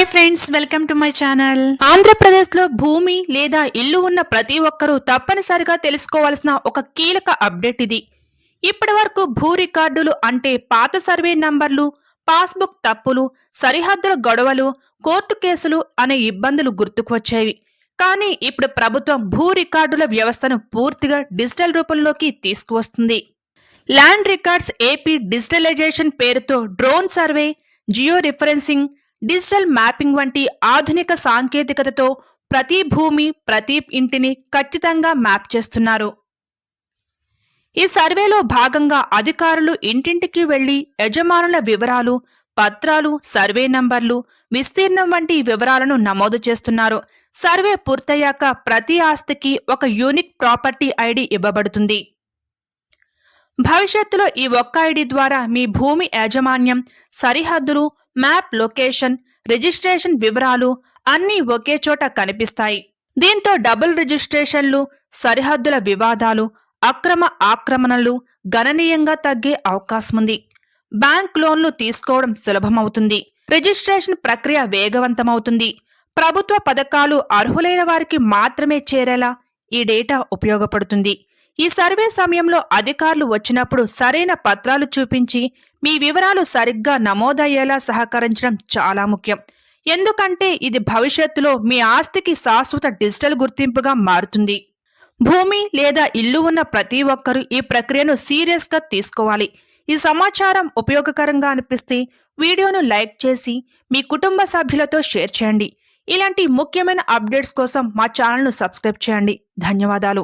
Hi friends welcome to my channel ఆంధ్రప్రదేశ్లో భూమి లేదా ఇల్లు ఉన్న ప్రతి ఒక్కరూ తప్పనిసరిగా తెలుసుకోవాల్సిన ఒక కీలక అప్డేట్ ఇది. ఇప్పటి వరకు భూ రికార్డులు అంటే పాత సర్వే నంబర్లు పాస్బుక్ తప్పులు సరిహద్దుల గొడవలు కోర్టు కేసులు అనే ఇబ్బందులు గుర్తుకు వచ్చేవి. కానీ ఇప్పుడు ప్రభుత్వం భూ రికార్డుల వ్యవస్థను పూర్తిగా డిజిటల్ రూపంలోకి తీసుకువస్తుంది. ల్యాండ్ రికార్డ్స్ ఏపీ డిజిటలైజేషన్ పేరుతో drone survey geo referencing digital mapping వంటి ఆధునిక సాంకేతికతతో ప్రతి భూమి ప్రతి ఇంటిని ఖచ్చితంగా మ్యాప్ చేస్తున్నారు. ఈ సర్వేలో భాగంగా అధికారులు ఇంటింటికి వెళ్ళి యజమానుల వివరాలు పత్రాలు సర్వే నంబర్లు విస్తీర్ణం వంటి వివరాలను నమోదు చేస్తున్నారు. సర్వే పూర్తయ్యాక ప్రతి ఆస్తికి ఒక యూనిక్ ప్రాపర్టీ ఐడి ఇవ్వబడుతుంది. భవిష్యత్తులో ఈ ఒక్క ఐడి ద్వారా మీ భూమి యాజమాన్యం సరిహద్దులు మ్యాప్ లొకేషన్ రిజిస్ట్రేషన్ వివరాలు అన్నీ ఒకే చోట కనిపిస్తాయి. దీంతో డబుల్ రిజిస్ట్రేషన్లు సరిహద్దుల వివాదాలు అక్రమ ఆక్రమణలు గణనీయంగా తగ్గే అవకాశం ఉంది బ్యాంక్ లోన్లు తీసుకోవడం సులభమవుతుంది. రిజిస్ట్రేషన్ ప్రక్రియ వేగవంతమవుతుంది. ప్రభుత్వ పథకాలు అర్హులైన వారికి మాత్రమే చేరేలా ఈ డేటా ఉపయోగపడుతుంది. ఈ సర్వే సమయంలో అధికారులు వచ్చినప్పుడు సరైన పత్రాలు చూపించి మీ వివరాలు సరిగ్గా నమోదయ్యేలా సహకరించడం చాలా ముఖ్యం. ఎందుకంటే ఇది భవిష్యత్తులో మీ ఆస్తికి శాశ్వత డిజిటల్ గుర్తింపుగా మారుతుంది. భూమి లేదా ఇల్లు ఉన్న ప్రతి ఒక్కరూ ఈ ప్రక్రియను సీరియస్గా తీసుకోవాలి. ఈ సమాచారం ఉపయోగకరంగా అనిపిస్తే వీడియోను లైక్ చేసి మీ కుటుంబ సభ్యులతో షేర్ చేయండి. ఇలాంటి ముఖ్యమైన అప్డేట్స్ కోసం మా ఛానల్ను సబ్స్క్రైబ్ చేయండి. ధన్యవాదాలు.